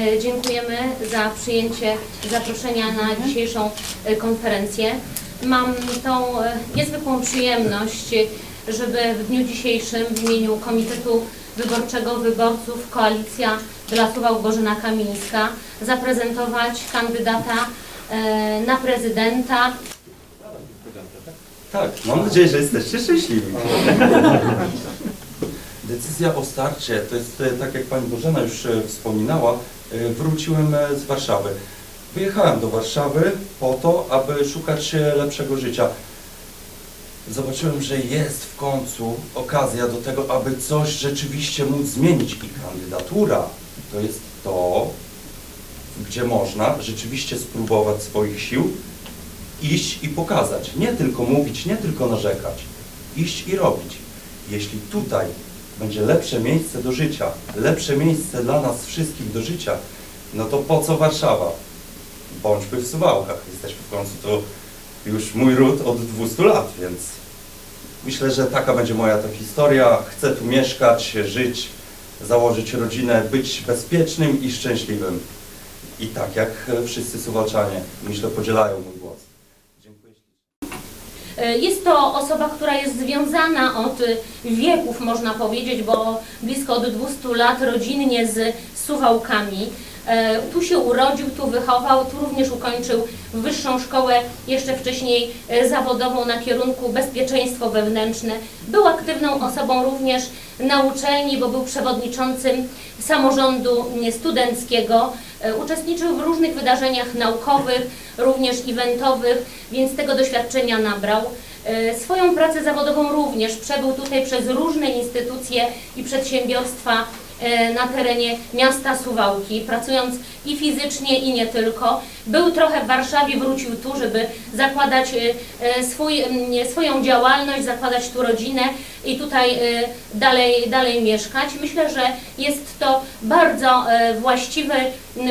E, Dziękujemy za przyjęcie zaproszenia na dzisiejszą e, konferencję. Mam tą e, niezwykłą przyjemność, żeby w dniu dzisiejszym w imieniu Komitetu Wyborczego Wyborców Koalicja Suwałk Bożena Kamińska zaprezentować kandydata na prezydenta Tak, mam nadzieję, że jesteście szczęśliwi. Decyzja o starcie, to jest tak jak Pani Bożena już wspominała, wróciłem e, z Warszawy. Wyjechałem do Warszawy po to, aby szukać lepszego życia. Zobaczyłem, że jest w końcu okazja do tego, aby coś rzeczywiście móc zmienić i kandydatura to jest to, gdzie można rzeczywiście spróbować swoich sił, iść i pokazać. Nie tylko mówić, nie tylko narzekać. Iść i robić. Jeśli tutaj będzie lepsze miejsce do życia, lepsze miejsce dla nas wszystkich do życia, no to po co Warszawa? Bądźmy w Suwałkach. Jesteśmy w końcu to już mój ród od 200 lat, więc myślę, że taka będzie moja to historia. Chcę tu mieszkać, żyć, założyć rodzinę, być bezpiecznym i szczęśliwym. I tak jak wszyscy Suwalczanie, myślę, podzielają mój głos. Dziękuję ślicznie. E, Jest to osoba, która jest związana od wieków, można powiedzieć, bo blisko od 200 lat rodzinnie z Suwałkami. E, Tu się urodził, tu wychował, tu również ukończył wyższą szkołę, jeszcze wcześniej e, zawodową na kierunku bezpieczeństwo wewnętrzne. Był aktywną osobą również na uczelni, bo był przewodniczącym samorządu studenckiego. E, Uczestniczył w różnych wydarzeniach naukowych, również eventowych, więc tego doświadczenia nabrał. Swoją pracę zawodową również przebył tutaj przez różne instytucje i przedsiębiorstwa na terenie miasta Suwałki, pracując i fizycznie, i nie tylko. Był trochę w Warszawie, wrócił tu, żeby zakładać e, e, swój, swoją działalność, zakładać tu rodzinę i tutaj e, dalej, dalej mieszkać. Myślę, że jest to bardzo e, właściwy,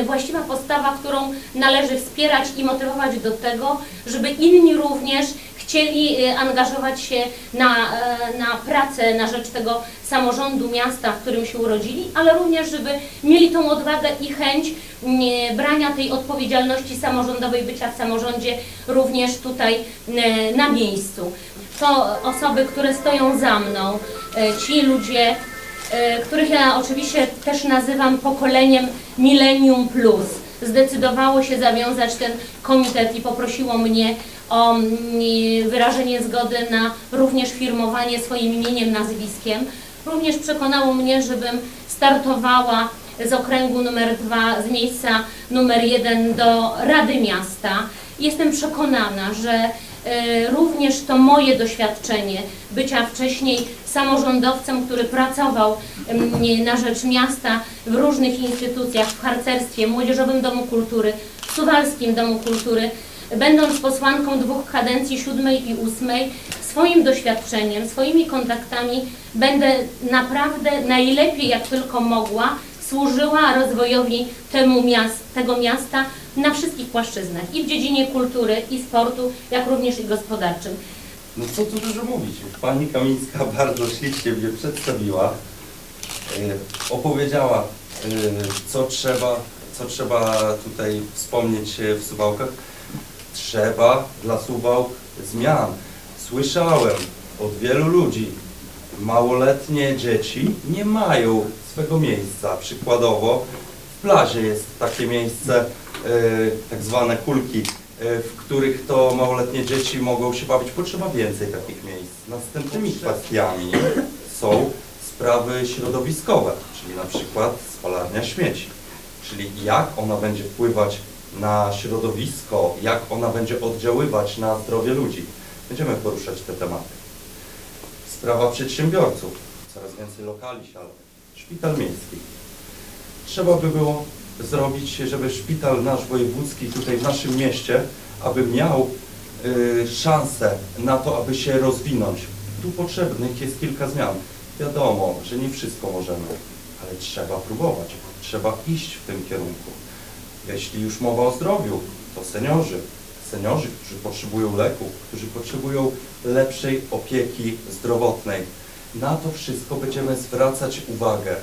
właściwa postawa, którą należy wspierać i motywować do tego, żeby inni również chcieli e, angażować się na, e, na pracę na rzecz tego samorządu miasta, w którym się urodzili, ale również, żeby mieli tą odwagę i chęć nie, brania tej odpowiedzialności samorządowej, bycia w samorządzie również tutaj e, na miejscu. To osoby, które stoją za mną, e, ci ludzie, e, których ja oczywiście też nazywam pokoleniem Millennium Plus, zdecydowało się zawiązać ten komitet i poprosiło mnie o mm, wyrażenie zgody na również firmowanie swoim imieniem, nazwiskiem. Również przekonało mnie, żebym startowała z okręgu numer 2, z miejsca numer 1 do Rady Miasta. Jestem przekonana, że e, również to moje doświadczenie bycia wcześniej samorządowcem, który pracował em, na rzecz miasta w różnych instytucjach, w harcerstwie, Młodzieżowym Domu Kultury, w Suwalskim Domu Kultury, będąc posłanką dwóch kadencji, siódmej i ósmej, swoim doświadczeniem, swoimi kontaktami będę naprawdę najlepiej jak tylko mogła służyła rozwojowi temu miast, tego miasta na wszystkich płaszczyznach i w dziedzinie kultury i sportu, jak również i gospodarczym. No co tu dużo mówić. Pani Kamińska bardzo ślicznie mnie przedstawiła. e, Opowiedziała, e, co trzeba, co trzeba tutaj wspomnieć w Suwałkach. Trzeba dla Suwałk zmian. Słyszałem od wielu ludzi, małoletnie dzieci nie mają swego miejsca. Przykładowo w plaży jest takie miejsce, e, tak zwane kulki, e, w których to małoletnie dzieci mogą się bawić. Potrzeba więcej takich miejsc. Następnymi kwestiami są sprawy środowiskowe, czyli na przykład spalarnia śmieci. Czyli jak ona będzie wpływać na środowisko, jak ona będzie oddziaływać na zdrowie ludzi. Będziemy poruszać te tematy. Sprawa przedsiębiorców. Coraz więcej lokali siada. Szpital miejski. Trzeba by było zrobić, żeby szpital nasz wojewódzki tutaj w naszym mieście, aby miał y, szansę na to, aby się rozwinąć. Tu potrzebnych jest kilka zmian. Wiadomo, że nie wszystko możemy, ale trzeba próbować. Trzeba iść w tym kierunku. Jeśli już mowa o zdrowiu, to seniorzy. Seniorzy, którzy potrzebują leków, którzy potrzebują lepszej opieki zdrowotnej. Na to wszystko będziemy zwracać uwagę.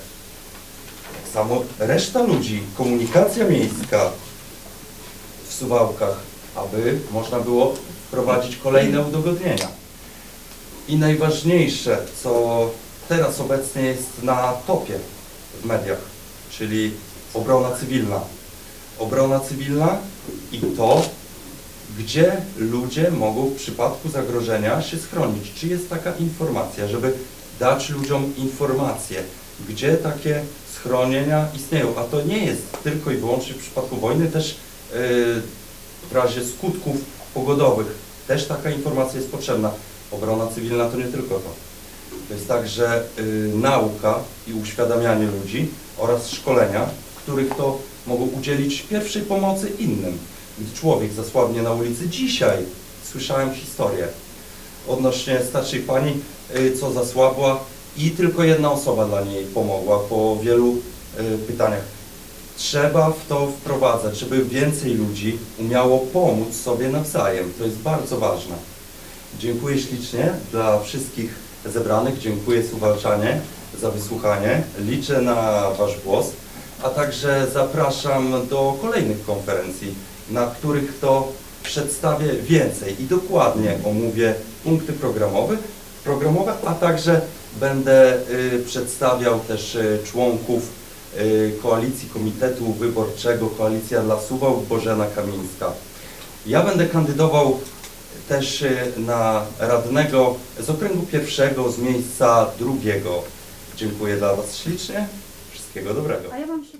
tak samo reszta ludzi, komunikacja miejska w Suwałkach, aby można było wprowadzić kolejne udogodnienia. I najważniejsze, co teraz obecnie jest na topie w mediach, czyli obrona cywilna. Obrona cywilna i to, gdzie ludzie mogą w przypadku zagrożenia się schronić. Czy jest taka informacja, żeby dać ludziom informację, gdzie takie schronienia istnieją. A to nie jest tylko i wyłącznie w przypadku wojny, też yy, w razie skutków pogodowych też taka informacja jest potrzebna. Obrona cywilna to nie tylko to. To jest także y, nauka i uświadamianie ludzi oraz szkolenia, których to mogą udzielić pierwszej pomocy innym. Gdy człowiek zasłabnie na ulicy, dzisiaj słyszałem historię odnośnie starszej pani, y, co zasłabła i tylko jedna osoba dla niej pomogła po wielu y, pytaniach. Trzeba w to wprowadzać, żeby więcej ludzi umiało pomóc sobie nawzajem. To jest bardzo ważne. Dziękuję ślicznie dla wszystkich zebranych. Dziękuję Suwalczanie za wysłuchanie. Liczę na Wasz głos, a także zapraszam do kolejnych konferencji, na których to przedstawię więcej i dokładnie omówię punkty programowe, programowe a także będę y, przedstawiał też y, członków y, koalicji Komitetu Wyborczego Koalicja dla Suwałk Bożena Kamińska. Ja będę kandydował też na radnego z okręgu pierwszego, z miejsca drugiego. Dziękuję dla Was ślicznie. Wszystkiego dobrego. A ja wam się